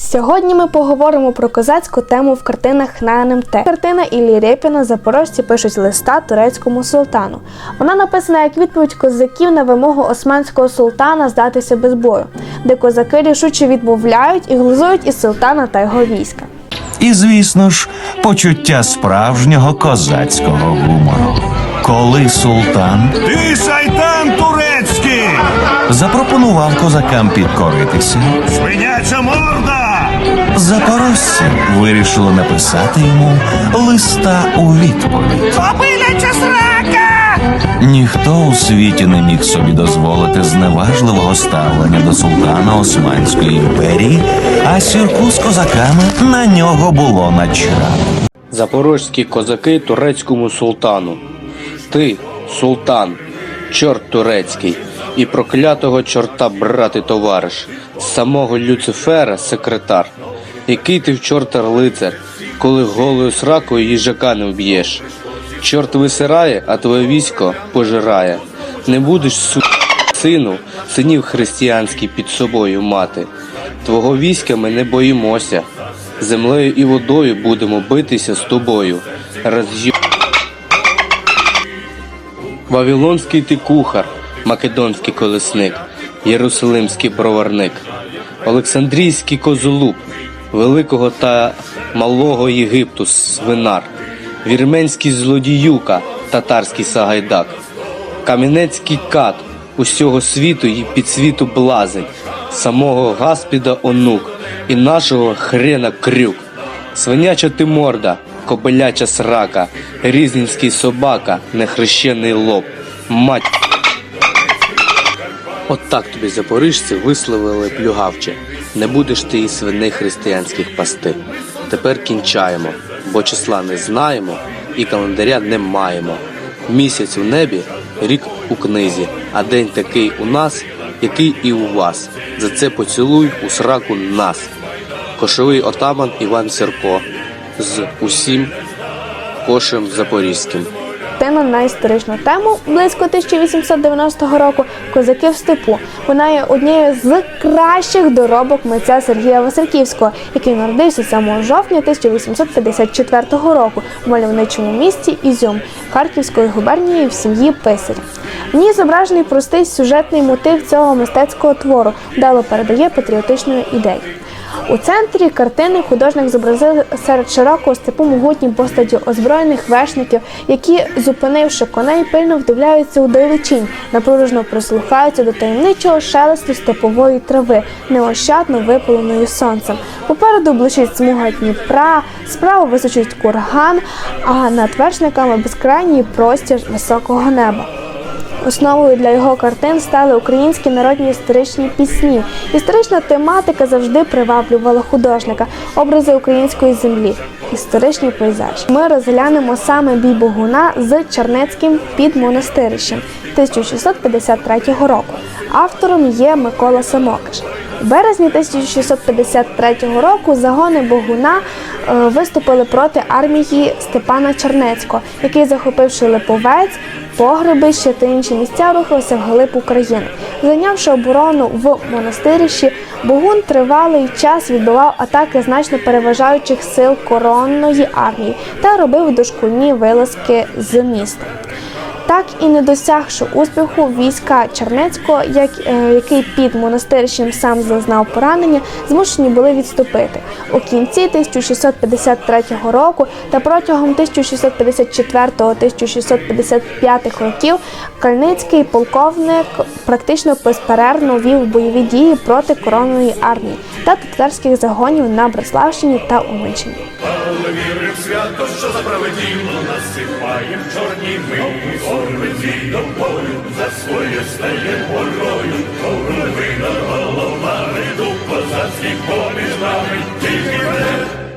Сьогодні ми поговоримо про козацьку тему в картинах на НМТ. Картина Іллі Рєпіна запорожці пишуть листа турецькому султану. Вона написана як відповідь козаків на вимогу османського султана здатися без бою, де козаки рішуче відмовляють і глузують із султана та його війська. І, звісно ж, почуття справжнього козацького гумору. Коли султан Ти шайтан турецький! Запропонував козакам підкоритися, Свиняча морда! запорожці вирішили написати йому листа у відповідь. Побиляча срака! Ніхто у світі не міг собі дозволити зневажливого ставлення до султана Османської імперії, а сюрку з козаками на нього було начхати. Запорозькі козаки турецькому султану. Ти, султан, чорт турецький, і проклятого чорта брати товариш, самого Люцифера секретар. Який ти в чорта лицар, коли голою сракою їжака не вб'єш. Чорт висирає, а твоє військо пожирає. Не будеш су сину, синів християнський під собою мати. Твого війська ми не боїмося. Землею і водою будемо битися з тобою. Роз'їб... Вавилонський ти кухар, македонський колесник, єрусалимський броварник, Олександрійський козолуб, великого та малого Єгипту свинар, вірменський злодіюка, татарський сагайдак, Кам'янецький кат усього світу і підсвіту блазень, самого Гаспіда онук і нашого хрена крюк. Свиняча ти морда, кобиляча срака, різненський собака, нехрещений лоб, мать. От так тобі запоріжці висловили плюгавче. Не будеш ти і свиней християнських пасти. Тепер кінчаємо, бо числа не знаємо і календаря не маємо. Місяць у небі, рік у книзі, а день такий у нас, який і у вас. За це поцілуй у сраку нас. Кошовий отаман Іван Сірко з усім кошем запорізьким. Картина на історичну тему близько 1890 року Козаки в степу. Вона є однією з кращих доробок митця Сергія Васильківського, який народився 7 жовтня 1854 року в мальовничому місті Ізюм Харківської губернії в сім'ї писаря. В ній зображений простий сюжетний мотив цього мистецького твору, вдало передає патріотичну ідею. У центрі картини художник зобразив серед широкого степу могутні постаті озброєних вершників, які, зупинивши коней, пильно вдивляються у далечінь, напружено прислухаються до таємничого шелесту степової трави, неощадно випаленої сонцем. Попереду блищить смуга Дніпра, справа височить курган, а над вершниками безкрайній простір високого неба. Основою для його картин стали українські народні історичні пісні. Історична тематика завжди приваблювала художника, образи української землі, історичні пейзажі. Ми розглянемо саме бій Богуна з Чернецьким під монастирищем 1653 року. Автором є Микола Самокиш. У березні 1653 року загони Богуна е, виступили проти армії Степана Чернецького, який, захопивши Липовець, погребище та інші місця, рухався вглиб України. Зайнявши оборону в монастирищі, Богун тривалий час відбивав атаки значно переважаючих сил коронної армії та робив дошкульні вилазки з міста. І не досягши успіху війська Чернецького, як, е, який під монастирищем сам зазнав поранення, змушені були відступити. У кінці 1653 року та протягом 1654-1655 років Кальницький полковник практично безперервно вів бойові дії проти коронної армії та татарських загонів на Бреславщині та Уманщині. Але вірив свято, що справедливо насипає в чорній миті До бою за своє стає горою Корули голова, риду поза всіх поміж нами Тільки вперед,